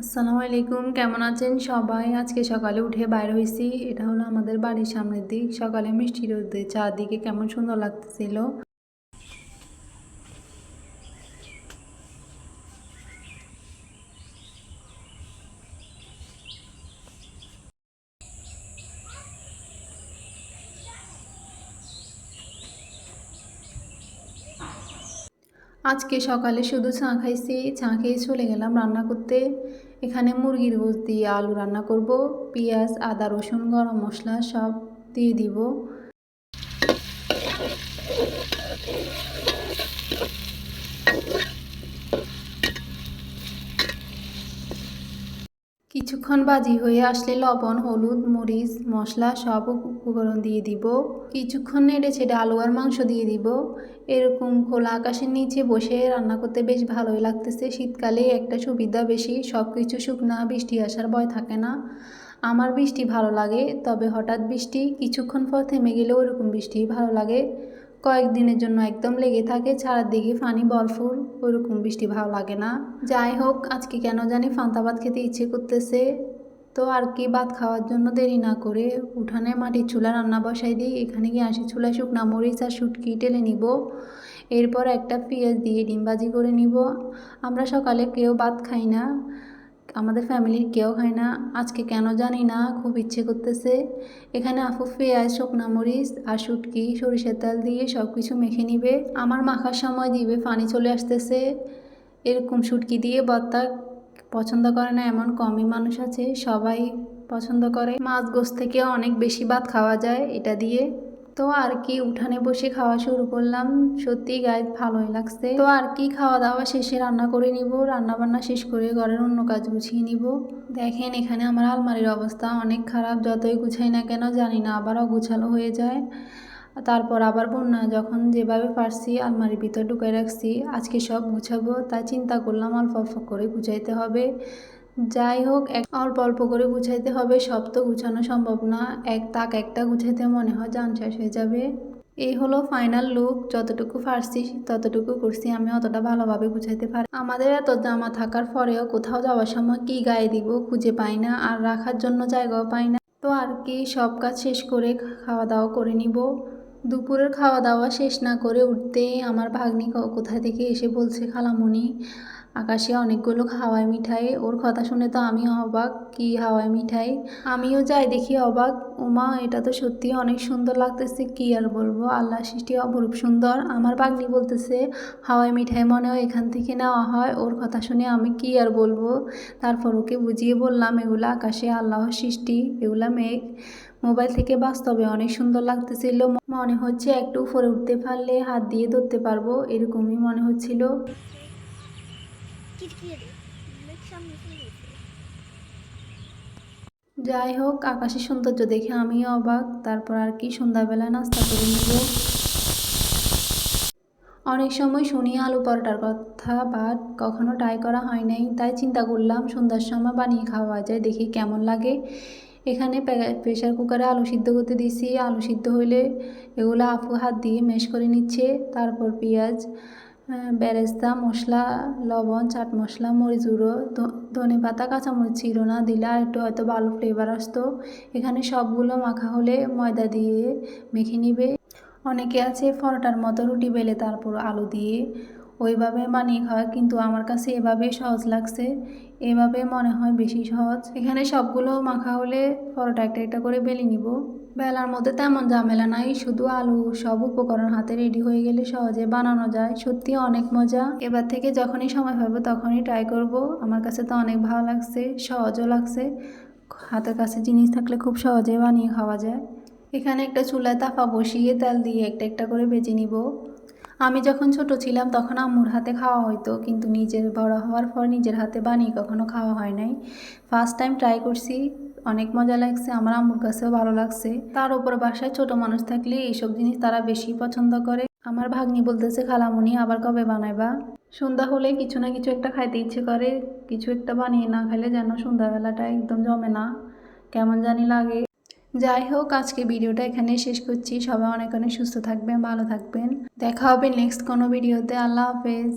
আসসালামু আলাইকুম, কেমন আছেন সবাই? আজকে সকালে উঠে বাইর হয়েছি। এটা হলো আমাদের বাড়ির সামনের দিক। সকালে মিষ্টি রোদে চারদিকে কেমন সুন্দর লাগতেছিল। আজকে সকালে শুধু চা খাইছি, চা খেয়ে চলে গেলাম রান্না করতে। এখানে মুরগির গোস দিয়ে আলু রান্না করব, পেঁয়াজ, আদা, রসুন, গরম মশলা সব দিয়ে দিব। কিছুক্ষণ বাজি হয়ে আসলে লবণ, হলুদ, মরিচ, মশলা সব উপকরণ দিয়ে দিব। কিছুক্ষণ নেড়ে ছেড়ে আলু আর মাংস দিয়ে দিব। এরকম খোলা আকাশের নিচে বসে রান্না করতে বেশ ভালোই লাগতেছে। শীতকালে একটা সুবিধা বেশি সব কিছু শুকনা, বৃষ্টি আসার ভয় থাকে না। আমার বৃষ্টি ভালো লাগে, তবে হঠাৎ বৃষ্টি কিছুক্ষণ পর থেমে গেলেও ওরকম বৃষ্টি ভালো লাগে। কয়েকদিনের জন্য একদম লেগে থাকে চারদিকে ফানি বরফুর ওইরকম বৃষ্টি ভালো লাগে না। যাই হোক, আজকে কেন জানি ফান্তা ভাত খেতে ইচ্ছে করতেছে। তো আর কি ভাত খাওয়ার জন্য দেরি না করে উঠানে মাটির চুলা রান্না বসাই দিই, এখানে গিয়ে আসি চুলা শুকনা মরিচ আর শুটকি টেলে নিব। এরপর একটা পেঁয়াজ দিয়ে ডিমবাজি করে নিব। আমরা সকালে কেউ ভাত খাই না। আমাদের ফ্যামিলির কেউ খায় না। আজকে কেন জানি না, খুব ইচ্ছে করতেছে। এখানে আফু পেঁয়াজ, শুকনা মরিচ আর শুটকি, সরিষার তেল দিয়ে সব কিছু মেখে নিবে। আমার মাখার সময় দিবে, পানি চলে আসতেছে। এরকম শুটকি দিয়ে বত্তা পছন্দ করে না, এমন কমই মানুষ আছে, সবাই পছন্দ করে। মাছ গোস থেকে অনেক বেশি ভাত খাওয়া যায়, এটা দিয়ে। তো আর কি, উঠানে বসে খাওয়া শুরু করলাম। সত্যি গায়ে ভালোই লাগছে। তো আর কি খাওয়া দাওয়া শেষে রান্না করে নিব। রান্না বান্না শেষ করে ঘরের অন্য কাজ গুছিয়ে নিব। দেখেন এখানে আমার আলমারির অবস্থা অনেক খারাপ। যতই গুছাই না কেন জানি না আবারও গুছালো হয়ে যায়। তারপর আবার বন্যা, যখন যেভাবে পারছি আলমারির ভিতর ঢুকাই রাখছি, আজকে সব গুছাবো। তাই চিন্তা করলাম অল্প অল্প করে গুছাইতে হবে। যাই হোক, এক অল্প অল্প করে গুছাইতে হবে, সব তো গুছানো সম্ভব না। এক তাক একটা গুছাইতে মনে হয় যান শেষ হয়ে যাবে। এই হলো ফাইনাল লুক যতটুকু পারছি, ততটুকু করছি, আমি অতটা ভালোভাবে গুছাইতে পারি আমাদের এত জামা থাকার পরেও কোথাও যাওয়ার সময় কি গায়ে দিব খুঁজে পাই না, আর রাখার জন্য জায়গাও পাই না। তো আর কি, সব কাজ শেষ করে খাওয়া দাওয়া করে নিব। দুপুরের খাওয়া দাওয়া শেষ না করে উঠতেই আমার ভাগ্নি কোথা থেকে এসে বলছে খালামণি আকাশে অনেকগুলো হাওয়াই মিঠাই। ওর কথা শুনে তো আমি অবাক, কি হাওয়াই মিঠাই? আমিও যাই দেখি অবাক। উমা, এটা তো সত্যি অনেক সুন্দর লাগতেছে, কি আর বলব? আল্লাহ সৃষ্টি অপরূপ সুন্দর। আমার বাগনি বলতেছে হাওয়াই মিঠাই মনেও এখান থেকে নেওয়া হয়। ওর কথা শুনে আমি কি আর বলব? তারপর ওকে বুঝিয়ে বললাম, এগুলো আকাশে আল্লাহর সৃষ্টি, এগুলা মেঘ। মোবাইল থেকে বাস্তবে অনেক সুন্দর লাগতেছিল। মনে হচ্ছে একটু উপরে উঠতে পারলে হাত দিয়ে ধরতে পারব, এরকমই মনে হচ্ছিল। যাই হোক আকাশের সৌন্দর্য দেখে আমিও অবাক। তারপর আর কি সন্ধ্যাবেলা নাস্তা করে নিব। অনেক সময় শুনি আলু পরোটার কথা বাট কখনো ট্রাই করা হয় নাই। তাই চিন্তা করলাম, সন্ধ্যার সময় বানিয়ে খাওয়া যায়, দেখি কেমন লাগে। এখানে প্রেশার কুকারে আলু সিদ্ধ করতে দিছি আলু সিদ্ধ হইলে এগুলো আফু হাত দিয়ে মেশ করে নিচ্ছে। তারপর পেঁয়াজ বেরেস্তা, মশলা, লবণ, চাট মশলা, মরিচ গুঁড়ো ধনে পাতা, কাঁচামরিচ ছিল না, দিলে আর একটু হয়তো ভালো ফ্লেভার আসতো। এখানে সবগুলো মাখা হলে ময়দা দিয়ে মেখে নিবে। অনেকে আছে পরোটার মতো রুটি বেলে তারপর আলু দিয়ে। ওইভাবে বানিয়ে খাওয়া কিন্তু আমার কাছে এভাবে সহজ লাগছে। এভাবে মনে হয় বেশি সহজ। এখানে সবগুলো মাখা হলে পরোটা একটা একটা করে বেলে নিব। বেলার মধ্যে তেমন ঝামেলা নাই, শুধু আলু সব উপকরণ হাতে রেডি হয়ে গেলে সহজে বানানো যায়। সত্যি অনেক মজা। এবার থেকে যখনই সময় পাবো তখনই ট্রাই করব। আমার কাছে তো অনেক ভালো লাগছে, সহজও লাগছে। হাতের কাছে জিনিস থাকলে খুব সহজে বানিয়ে খাওয়া যায়। এখানে একটা চুলায় তাফা বসিয়ে তেল দিয়ে একটা একটা করে বেজে নিব। আমি যখন ছোট ছিলাম তখন আম্মুর হাতে খাওয়া হতো কিন্তু নিজের বড় হওয়ার পর নিজের হাতে বানিয়ে কখনো খাওয়া হয় নাই। ফার্স্ট টাইম ট্রাই করছি, অনেক মজা লাগছে, আমার আম্মুর কাছেও ভালো লাগছে। তার উপর বাসায় ছোট মানুষ থাকলে এইসব জিনিস তারা বেশি পছন্দ করে। আমার ভাগ্নি বলতেছে, খালামুনি, আবার কবে বানাইবা? সন্ধ্যা হলে কিছু না কিছু একটা খাইতে ইচ্ছে করে, কিছু একটা বানিয়ে না খাইলে যেন সন্ধ্যাবেলাটা একদম জমে না। কেমন জানি লাগে। যাই হোক, আজকে ভিডিওটা এখানে শেষ করছি। সবাই অনেক অনেক সুস্থ থাকবেন, ভালো থাকবেন। দেখা হবে নেক্সট কোনো ভিডিওতে। আল্লাহ হাফেজ।